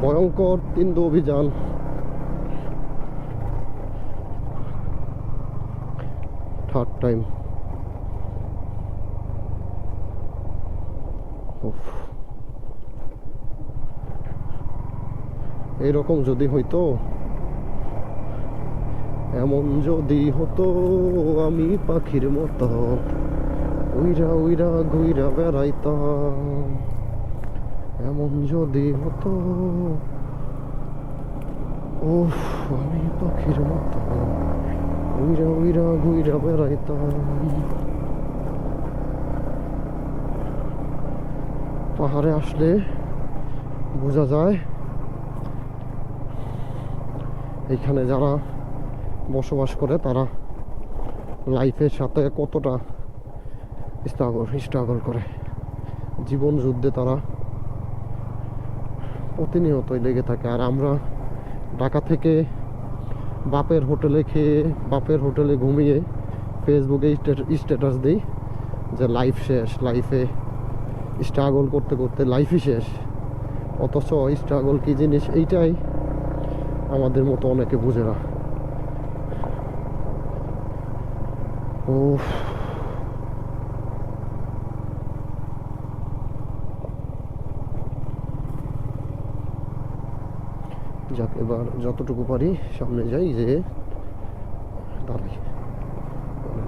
ভয়ঙ্কর তিন্দু অভিযান। Third time এইরকম যদি হইতো, এমন যদি হতো, আমি পাখির মতো উইরা উইরা ঘুইরা বেড়াইতাম। এমন যদি হতো ও আমি পাখির মতো উইরা উইরা, ঘুইরা বেড়াইতাম। পাহাড়ে আসলে বোঝা যায়, এখানে যারা বসবাস করে, তারা লাইফের সাথে কতটা স্ট্রাগল স্ট্রাগল করে। জীবন যুদ্ধে তারা প্রতিনিয়তই লেগে থাকে। আর আমরা ঢাকা থেকে বাপের হোটেলে খেয়ে, বাপের হোটেলে ঘুমিয়ে ফেসবুকে স্ট্যাটাস দিই যে লাইফ শেষ লাইফে স্ট্রাগল করতে করতে লাইফই শেষ। অথচ স্ট্রাগল কী জিনিস? এইটাই আমাদের মতো অনেকে বুঝে না। ও যাক এবার যতটুকু পারি সামনে যাই যে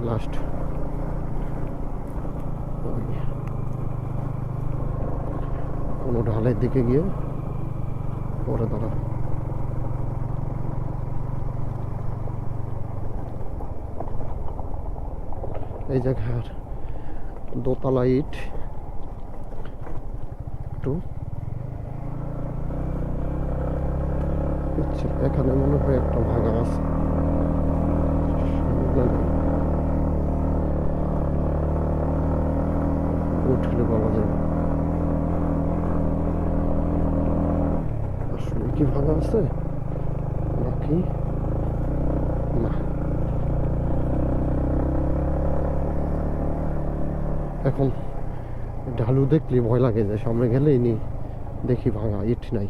লাস্ট কোনো ঢালের দিকে গিয়ে পরে দাঁড়া এই জায়গার দোতলা ইট। এখানে মনে হয় একটা ভাঙা আছে। উঠলে বলা যাবে আসলে কি ভাঙা আছে? নাকি? না। এখন ঢালু দেখলে ভয় লাগে যে সামনে গেলেই নি দেখি ভাঙা, ইট নাই।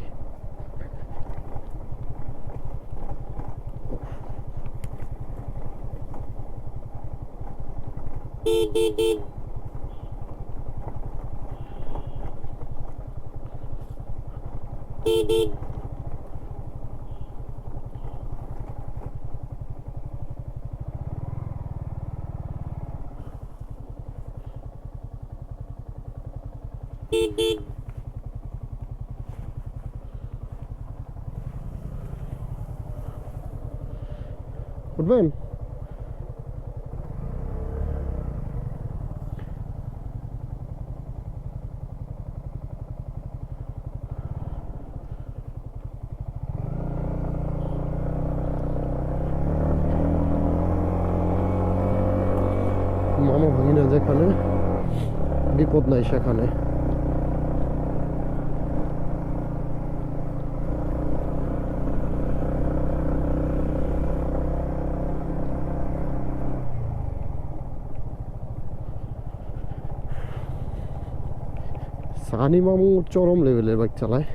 উঠবেন মামা ভাগিনা যেখানে, বিপদ নাই সেখানে। সানি মামু চরম লেভেলের বাইক চালায়।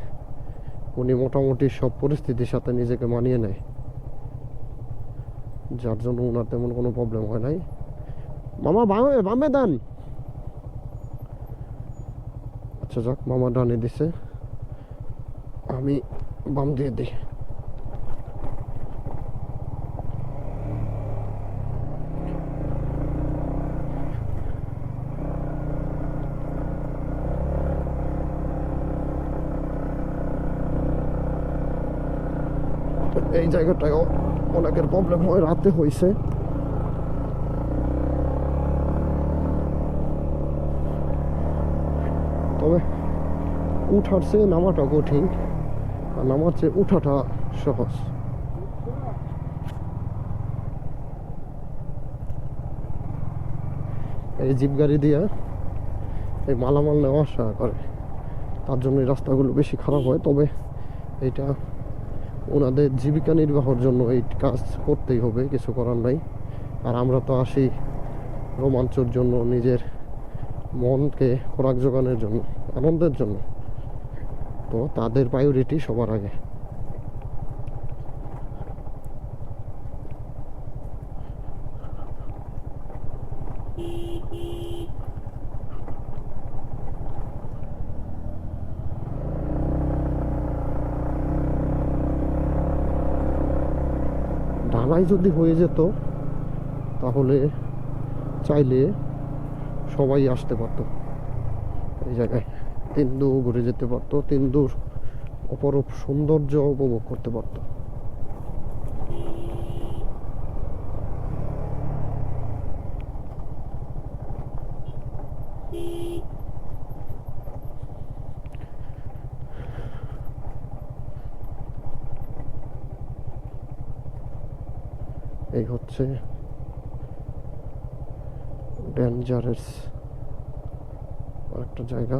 উনি মোটামুটি সব পরিস্থিতির সাথে নিজেকে মানিয়ে নেয়। যার জন্য ওনার তেমন কোনো প্রবলেম হয় নাই। মামা, বামে বামে দেন আচ্ছা যাক, মামা ডানে দিছে। আমি বাম দিয়ে দিই। এই জায়গাটায় অনেকের প্রবলেম হয়, রাতে হয়েছে তবে উঠার চেয়ে নামাটা কঠিন, আর নামার চেয়ে উঠাটা সহজ। এই জিপ গাড়ি দিয়ে এই মালামাল নেওয়া আসা করে। তার জন্য রাস্তাগুলো বেশি খারাপ হয়, তবে এটা ওনাদের জীবিকা নির্বাহের জন্য এই কাজ করতেই হবে, কিছু করার নাই। আর আমরা তো আসি রোমাঞ্চর জন্য নিজের মনকে খোরাক যোগানোর জন্য, আনন্দের জন্য। তো তাদের প্রায়োরিটি সবার আগে। ঢালাই যদি হয়ে যেত, তাহলে চাইলে সবাই আসতে পারতো। এই জায়গায় তিন্দু ঘুরে যেতে পারতো তিন্দুর অপরূপ সৌন্দর্য উপভোগ করতে পারতো। এই হচ্ছে ডেঞ্জারাস একটা জায়গা।